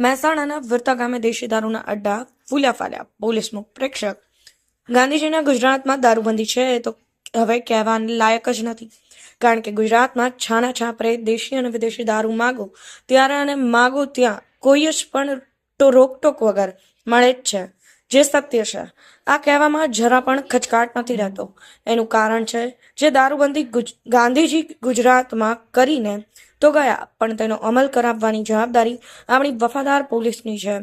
મહેસાણાના વિરતા ગામે દેશી દારૂના અડ્ડા ફૂલ્યા ફાલ્યા. પોલીસનું પ્રેક્ષક. ગાંધીજીના ગુજરાતમાં દારૂબંધી છે તો હવે કહેવાને લાયક જ નથી. કારણ કે ગુજરાતમાં છાના છાપરે દેશી અને વિદેશી દારૂ માગો, ત્યારે અને માગો ત્યાં કોઈ જ પણ તો રોકટોક વગર મળે જ છે, જે સત્ય છે. આ કહેવામાં જરા પણ ખચકાટ નથી રહેતો. એનું કારણ છે, જે દારૂબંધી ગાંધીજી ગુજરાતમાં કરીને તો ગયા, પણ તેનો અમલ કરાવવાની જવાબદારી આપણી વફાદાર પોલીસની છે.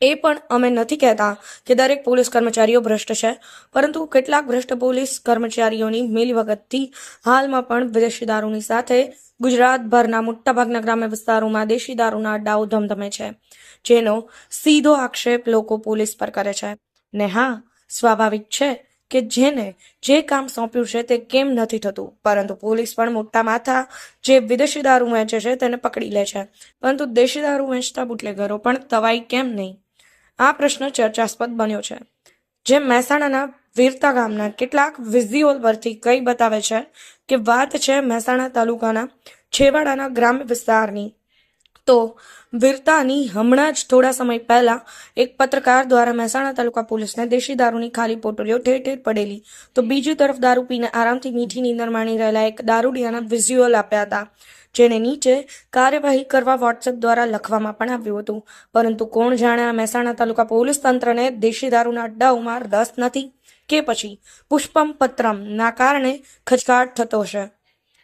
એ પણ અમે નથી કહેતા કે દરેક પોલીસ કર્મચારીઓ ભ્રષ્ટ છે, પરંતુ કેટલાક ભ્રષ્ટ પોલીસ કર્મચારીઓની મિલીભગતથી હાલમાં પણ વિદેશી દારૂની સાથે ગુજરાતભરના મોટાભાગના ગ્રામ્ય વિસ્તારોમાં દેશી દારૂના અડ્ડાઓ ધમધમે છે, જેનો સીધો આક્ષેપ લોકો પોલીસ પર કરે છે. ને હા, સ્વાભાવિક છે કે જેને જે કામ સોંપ્યું છે તે કેમ નથી થતું, પરંતુ પોલીસ પણ મોટા માથા જે વિદેશી દારૂ વેચે છે તેને પકડી લે છે. પરંતુ દેશી દારૂ વેચતા બુટલેગરો પણ તવાઈ કેમ નહીં? આ પ્રશ્ન ચર્ચાસ્પદ બન્યો છે, જે મહેસાણાના વીરતા ગામના કેટલાક વિઝ્યુઅલ પરથી કઈ બતાવે છે કે વાત છે મહેસાણા તાલુકાના છેવાડાના ગ્રામ્ય વિસ્તારની. તો વીરતાની હમણાં જ થોડા સમય પહેલા એક પત્રકાર દ્વારા મહેસાણા તાલુકા પોલીસને દેશી દારૂની ખાલી પોટલીઓ ઠેર ઠેર પડેલી. તો બીજી તરફ દારૂ પીને આરામથી મીઠી નીંદર માણી રહેલા એક દારૂડિયાના વિઝ્યુઅલ આપ્યા હતા. જેને નીચે કાર્યવાહી કરવા વોટ્સએપ દ્વારા લખવામાં પણ આવ્યું હતું. પરંતુ કોણ જાણે આ મહેસાણા તાલુકા પોલીસ તંત્રને દેશી દારૂના અડ્ડાઓમાં રસ નથી કે પછી પુષ્પમ પત્રમ ના કારણે ખચકાટ થતો છે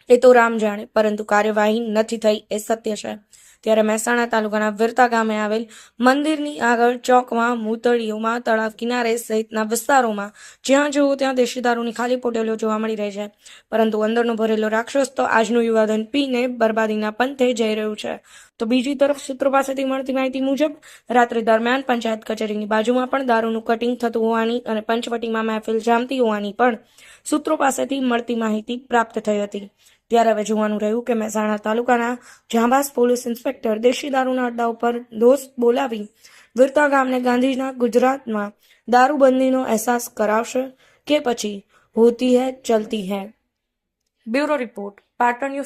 એ તો રામ જાણે, પરંતુ કાર્યવાહી નથી થઈ એ સત્ય છે. ત્યારે મહેસાણા તાલુકાના વિરતા ગામે આવેલ મંદિરની આગળ ચોકમાં મૂતળીઓમાં તળાવ કિનારે સહિતના વિસ્તારોમાં જ્યાં જુઓ ત્યાં દેશી દારૂની ખાલી પોટેલો જોવા મળી રહી છે. પરંતુ અંદરનો ભરેલો રાક્ષસ તો આજનું યુવાધન પીને બરબાદીના પંથે જઈ રહ્યું છે. તો બીજી તરફ સૂત્રો પાસેથી મળતી માહિતી મુજબ, રાત્રિ દરમિયાન પંચાયત કચેરીની બાજુમાં પણ દારૂનું કટિંગ થતું હોવાની અને પંચવટીમાં મહેફિલ જામતી હોવાની પણ સૂત્રો પાસેથી મળતી માહિતી પ્રાપ્ત થઈ હતી. ત્યારે હવે જોવાનું રહ્યું કે મહેસાણા તાલુકાના જાંબાસ પોલીસ ઇન્સ્પેક્ટર દેશી દારૂના અડ્ડા ઉપર દોષ બોલાવી વીરતા ગામને ગાંધીના ગુજરાતમાં દારૂબંધીનો અહેસાસ કરાવશે કે પછી હોતી હૈ, ચલતી હૈ. Bureau report, Patan news